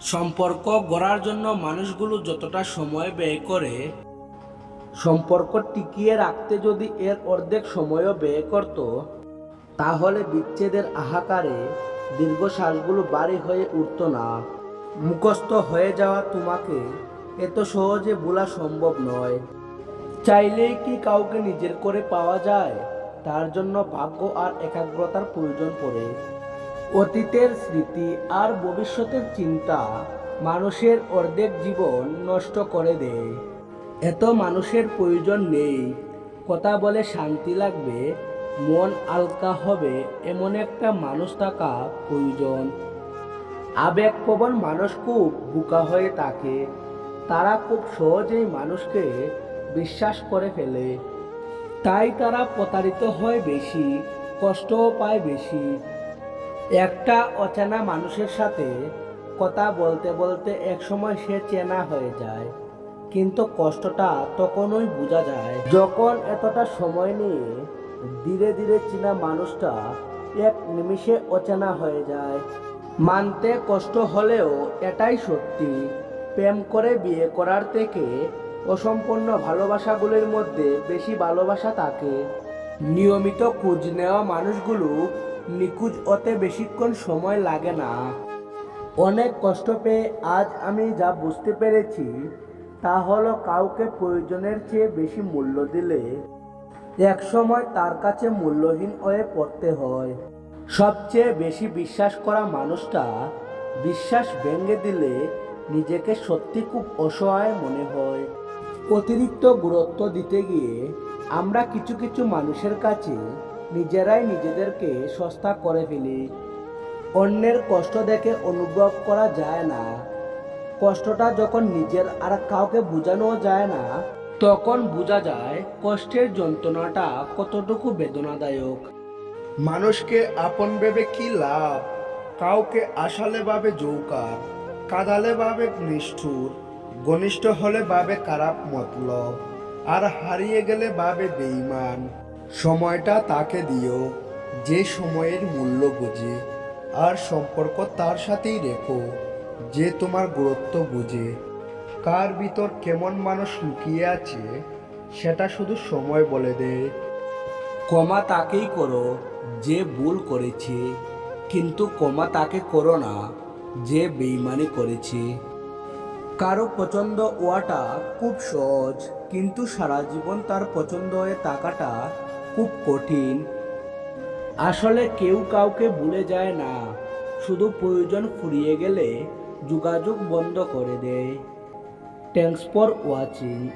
সম্পর্ক গড়ার জন্য মানুষগুলো যতটা সময় ব্যয় করে, সম্পর্ক টিকিয়ে রাখতে যদি এর অর্ধেক সময়ও ব্যয় করত, তাহলে বিচ্ছেদের আহাকারে দীর্ঘশ্বাসগুলো বাড়ি হয়ে উঠত না। মুখস্থ হয়ে যাওয়া তোমাকে এত সহজে ভোলা সম্ভব নয়। চাইলেই কি কাউকে নিজের করে পাওয়া যায়? তার জন্য ভাগ্য আর একাগ্রতার প্রয়োজন পড়ে। অতীতের স্মৃতি আর ভবিষ্যতের চিন্তা মানুষের অর্ধেক জীবন নষ্ট করে দেয়। এত মানুষের প্রয়োজন নেই। কথা বলে শান্তি লাগবে, মন আলকা হবে, এমন একটা মানুষ থাকা প্রয়োজন। আবেগপ্রবণ মানুষ খুব বোকা হয়ে থাকে। তারা খুব সহজেই মানুষকে বিশ্বাস করে ফেলে। তাই তারা প্রতারিত হয় বেশি, কষ্টও পায় বেশি। একটা অচেনা মানুষের সাথে কথা বলতে বলতে একসময় সে চেনা হয়ে যায়, কিন্তু কষ্টটা তখনই বোঝা যায়। যখন এতটা সময় নিয়ে ধীরে ধীরে চেনা মানুষটা এক নিমিষে অচেনা হয়ে যায়, মানতে কষ্ট হলেও এটাই সত্যি। প্রেম করে বিয়ে করার থেকে অসম্পূর্ণ ভালোবাসাগুলির মধ্যে বেশি ভালোবাসা থাকে। নিয়মিত খোঁজ নেওয়া মানুষগুলো নিখোঁজ হতে বেশিক্ষণ সময় লাগে না। অনেক কষ্ট পেয়ে আজ আমি যা বুঝতে পেরেছি, তা হলো কাউকে প্রয়োজনের চেয়ে বেশি মূল্য দিলে। একসময় তার কাছে মূল্যহীন হয়ে পড়তে হয়। সবচেয়ে বেশি বিশ্বাস করা মানুষটা বিশ্বাস ভেঙে দিলে নিজেকে সত্যি খুব অসহায় মনে হয়। অতিরিক্ত গুরুত্ব দিতে গিয়ে আমরা কিছু কিছু মানুষের কাছে নিজেরাই নিজেদেরকে সস্তা করে ফেলি। অন্যের কষ্ট দেখে অনুভব করা যায় না। কষ্টটা যখন নিজের আর কাউকে বোঝানো যায় না, তখন বোঝা যায় কষ্টের যন্ত্রণাটা কতটুকু বেদনাদায়ক। মানুষকে আপন ভেবে কি লাভ? কাউকে আসালে ভাবে জৌকার কাদালে ভাবে নিষ্ঠুর, ঘনিষ্ঠ হলে ভাবে খারাপ মতলব, আর হারিয়ে গেলে ভাবে বেইমান সময়টা তাকে দিও, যে সময়ের মূল্য বুঝে, আর সম্পর্ক তার সাথেই রেখো, যে তোমার গুরুত্ব বুঝে। কার ভিতর কেমন মানুষ লুকিয়ে আছে, সেটা শুধু সময় বলে দেয় ক্ষমা তাকেই করো, যে ভুল করেছে, কিন্তু ক্ষমা তাকে করো না, যে বেইমানি করেছে। কারও পছন্দ হওয়াটা খুব সহজ, কিন্তু সারা জীবন তার পছন্দ হয়ে থাকাটা খুব কঠিন। আসলে কেউ কাউকে ভুলে যায় না। শুধু প্রয়োজন ফুরিয়ে গেলে যোগাযোগ বন্ধ করে দেয়। Thanks for watching